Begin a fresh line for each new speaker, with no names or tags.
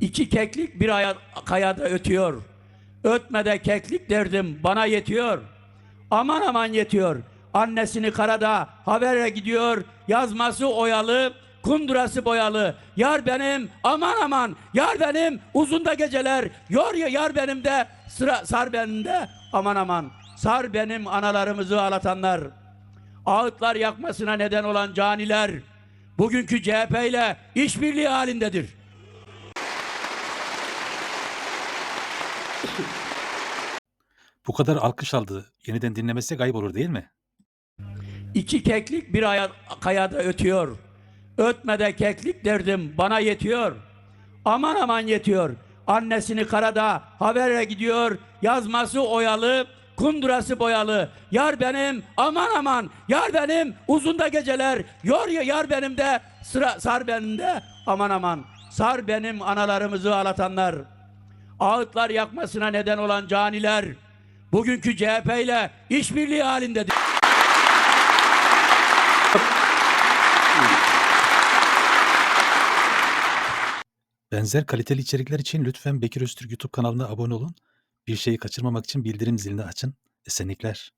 İki keklik bir aya, kayada ötüyor. Ötmede keklik derdim bana yetiyor. Aman aman yetiyor. Annesini karada habere gidiyor. Yazması oyalı, kundurası boyalı. Yar benim aman aman. Yar benim uzunda geceler. Yor ya yar benim de sıra sar benim de aman aman. Sar benim analarımızı ağlatanlar. Ağıtlar yakmasına neden olan caniler. Bugünkü CHP ile işbirliği halindedir.
Bu kadar alkış aldı. Yeniden dinlemesi kayıp olur değil mi?
İki keklik bir aya, kayada ötüyor. Ötmede keklik derdim bana yetiyor. Aman aman yetiyor. Annesini karada habere gidiyor. Yazması oyalı, kundurası boyalı. Yar benim aman aman. Yar benim uzunda geceler. Yor ya yar benim de sıra sar benim de aman aman. Sar benim analarımızı ağlatanlar. Ağıtlar yakmasına neden olan caniler. Bugünkü CHP ile işbirliği halindedir.
Benzer kaliteli içerikler için lütfen Bekir Öztürk YouTube kanalına abone olun. Bir şeyi kaçırmamak için bildirim zilini açın. Esenlikler.